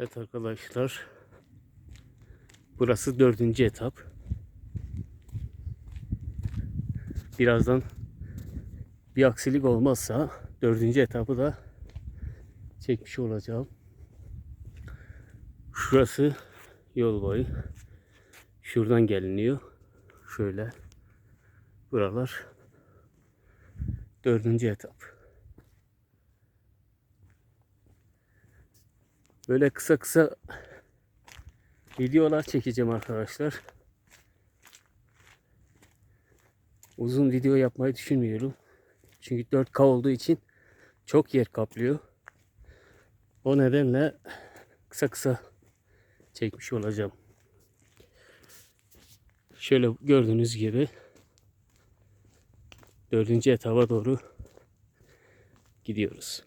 Evet arkadaşlar. Burası dördüncü etap. Birazdan bir aksilik olmazsa dördüncü etapı da çekmiş olacağım. Şurası yol boyu. Şuradan geliniyor. Şöyle. Buralar dördüncü etap. Böyle kısa kısa videolar çekeceğim arkadaşlar. Uzun video yapmayı düşünmüyorum. Çünkü 4K olduğu için çok yer kaplıyor. O nedenle kısa kısa çekmiş olacağım. Şöyle gördüğünüz gibi dördüncü etaba doğru gidiyoruz.